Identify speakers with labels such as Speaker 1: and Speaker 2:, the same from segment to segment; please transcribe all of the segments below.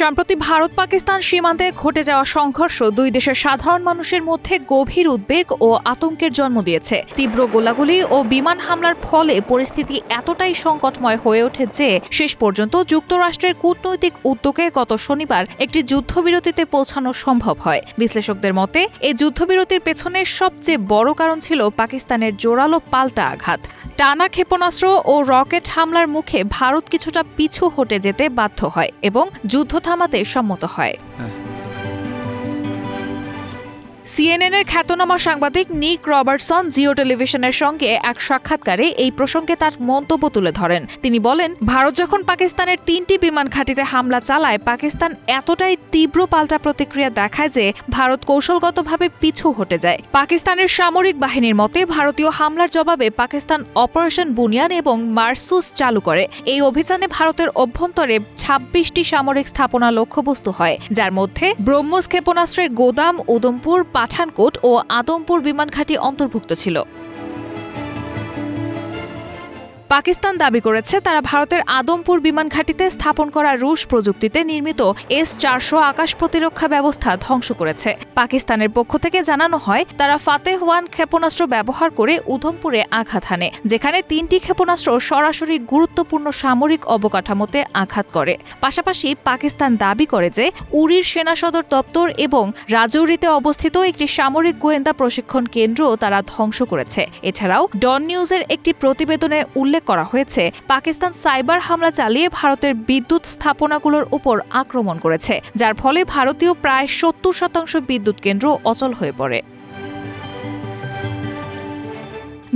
Speaker 1: সম্প্রতি ভারত পাকিস্তান সীমান্তে ঘটে যাওয়া সংঘর্ষ দুই দেশের সাধারণ মানুষের মধ্যে গভীর উদ্বেগ ও আতঙ্কের জন্ম দিয়েছে। তীব্র গোলাগুলি ও বিমান হামলার ফলে পরিস্থিতি এতটাই সংকটময় হয়ে ওঠে যে শেষ পর্যন্ত যুক্তরাষ্ট্রের কূটনৈতিক উদ্যোগে গত শনিবার একটি যুদ্ধবিরতিতে পৌঁছানো সম্ভব হয়। বিশ্লেষকদের মতে, এই যুদ্ধবিরতির পেছনে সবচেয়ে বড় কারণ ছিল পাকিস্তানের জোরালো পাল্টা আঘাত। টানা ক্ষেপণাস্ত্র ও রকেট হামলার মুখে ভারত কিছুটা পিছু হটে যেতে বাধ্য হয় এবং যুদ্ধ থামাতে সম্মত হয়। সিএনএনের খ্যাতনামা সাংবাদিক নিক রবার্টসন জিও টেলিভিশনের সঙ্গে এক সাক্ষাৎকারে এই প্রসঙ্গে তার মন্তব্য তুলে ধরেন। তিনি বলেন, ভারত যখন পাকিস্তানের তিনটি বিমান ঘাঁটিতে হামলা চালায়, পাকিস্তান এতটাই তীব্র পাল্টা প্রতিক্রিয়া দেখায় যে ভারত কৌশলগতভাবে পিছু হটে যায়। পাকিস্তানের সামরিক বাহিনীর মতে, ভারতীয় হামলার জবাবে পাকিস্তান অপারেশন বুনিয়ান এবং মার্সুস চালু করে। এই অভিযানে ভারতের অভ্যন্তরে ছাব্বিশটি সামরিক স্থাপনা লক্ষ্যবস্তু হয়, যার মধ্যে ব্রহ্মস ক্ষেপণাস্ত্রের গোদাম, উদমপুর পাঠানকোট ও আদমপুর বিমান ঘাঁটি অন্তর্ভুক্ত ছিল। পাকিস্তান দাবি করেছে, তারা ভারতের আদমপুর বিমান ঘাঁটিতে স্থাপন করা রুশ প্রযুক্তিতে নির্মিত এস চারশো আকাশ প্রতিরক্ষা ব্যবস্থা ধ্বংস করেছে। পাকিস্তানের পক্ষ থেকে জানানো হয়, তারা ফাতেহ ওয়ান ক্ষেপণাস্ত্র ব্যবহার করে উধমপুরে আঘাত হানে, যেখানে তিনটি ক্ষেপণাস্ত্র সরাসরি গুরুত্বপূর্ণ সামরিক অবকাঠামোতে আঘাত করে। পাশাপাশি পাকিস্তান দাবি করে যে, উরির সেনা সদর দপ্তর এবং রাজৌরিতে অবস্থিত একটি সামরিক গোয়েন্দা প্রশিক্ষণ কেন্দ্র তারা ধ্বংস করেছে। এছাড়াও, ডন নিউজের একটি প্রতিবেদনে উল্লেখ করা হয়েছে, পাকিস্তান সাইবার হামলা চালিয়ে ভারতের বিদ্যুৎ স্থাপনাগুলোর উপর আক্রমণ করেছে, যার ফলে ভারতীয় প্রায় সত্তর শতাংশ বিদ্যুৎ কেন্দ্র অচল হয়ে পড়ে।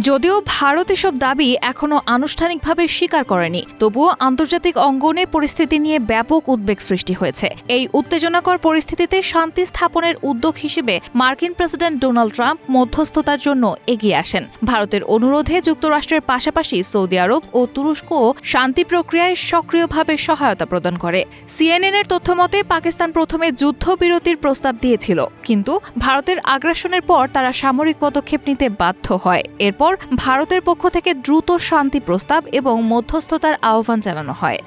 Speaker 1: যদিও ভারত এসব দাবি এখনও আনুষ্ঠানিকভাবে স্বীকার করেনি, তবুও আন্তর্জাতিক অঙ্গনে পরিস্থিতি নিয়ে ব্যাপক উদ্বেগ সৃষ্টি হয়েছে। এই উত্তেজনাকর পরিস্থিতিতে শান্তি স্থাপনের উদ্যোগ হিসেবে মার্কিন প্রেসিডেন্ট ডোনাল্ড ট্রাম্প মধ্যস্থতার জন্য এগিয়ে আসেন। ভারতের অনুরোধে যুক্তরাষ্ট্রের পাশাপাশি সৌদি আরব ও তুরস্কও শান্তি প্রক্রিয়ায় সক্রিয়ভাবে সহায়তা প্রদান করে। সিএনএনের তথ্যমতে, পাকিস্তান প্রথমে যুদ্ধবিরতির প্রস্তাব দিয়েছিল, কিন্তু ভারতের আগ্রাসনের পর তারা সামরিক পদক্ষেপ নিতে বাধ্য হয়। এরপর ভারতের পক্ষ থেকে দ্রুত শান্তি প্রস্তাব এবং মধ্যস্থতার আহ্বান জানানো হয়।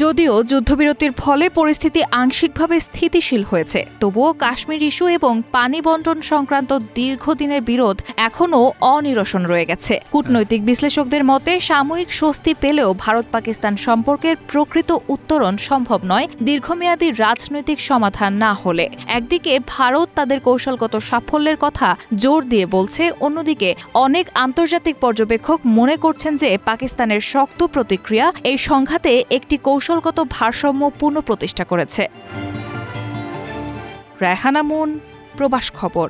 Speaker 1: যদিও যুদ্ধবিরতির ফলে পরিস্থিতি আংশিকভাবে স্থিতিশীল হয়েছে, তবুও কাশ্মীর ইস্যু এবং পানি বন্টন সংক্রান্ত দীর্ঘদিনের বিরোধ এখনও অনিরসন রয়ে গেছে। কূটনৈতিক বিশ্লেষকদের মতে, সাময়িক স্বস্তি পেলেও ভারত পাকিস্তান সম্পর্কের প্রকৃত উত্তরণ সম্ভব নয়, দীর্ঘমেয়াদী রাজনৈতিক সমাধান না হলে। একদিকে ভারত তাদের কৌশলগত সাফল্যের কথা জোর দিয়ে বলছে, অন্যদিকে অনেক আন্তর্জাতিক পর্যবেক্ষক মনে করছেন যে পাকিস্তানের শক্ত প্রতিক্রিয়া এই সংঘাতে একটি কৌশলগত ভারসাম্য পুনঃপ্রতিষ্ঠা করেছে। রায়হানা মুন প্রবাস খবর।